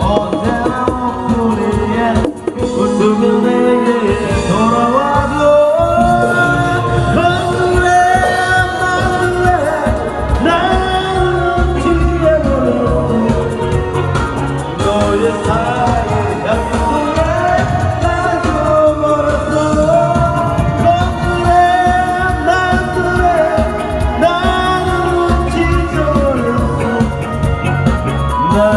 all day.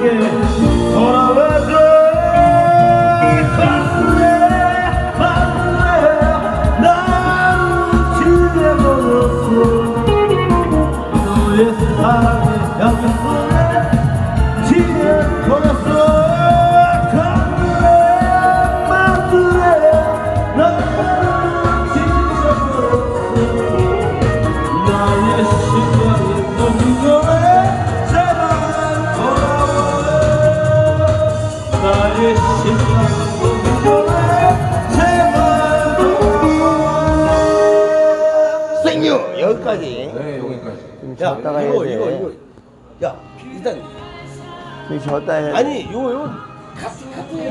내게 돌아와줘 너의 사랑 생유. 여기까지. 네 여기까지. 좀야 쉬었다가 해야 이거 돼. 이거 이거. 야 일단 좀 쉬었다 해야 돼. 아니 요거 요거.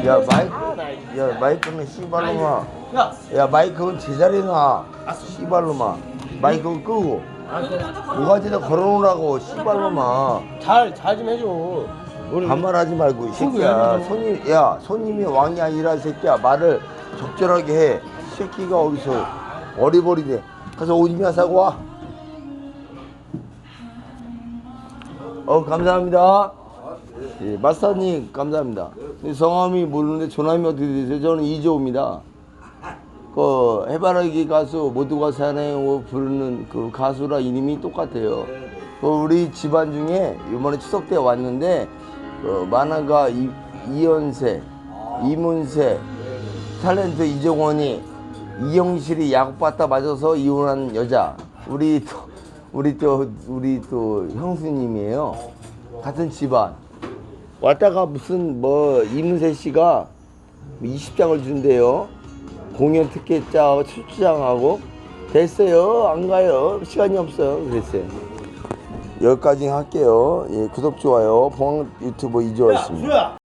야 마이크 야 마이크는 씨발로마. 야. 야 마이크는 제자리에 놔. 씨발로마. 마이크 끄고. 모가지에다 걸어놓으라고 씨발로마. 잘 잘 좀 해줘 반말하지 말고 이 새끼야 손님 야 손님이 왕이 아니라 이 새끼야 말을 적절하게 해 새끼가 어디서 어리버리네 가서 옷 이나 사고 와. 어 감사합니다. 예, 마스터님 감사합니다. 성함이 모르는데 조남이 어떻게 되세요? 저는 이조입니다. 그 해바라기 가수 모두가 사랑해 부르는 그 가수랑 이름이 똑같아요. 그 우리 집안 중에 이번에 추석 때 왔는데 그 만화가 이, 이연세, 이문세, 탤런트 이정원이 이영실이 약받다 맞아서 이혼한 여자 우리 또 우리 또 우리 또 형수님이에요. 같은 집안 왔다가 무슨 뭐 이문세 씨가 20장을 준대요. 공연 티켓장 출장하고 됐어요. 안 가요. 시간이 없어요. 그랬어요. 여기까지 할게요. 예, 구독 좋아요. 봉 유튜브 이조였습니다. 수야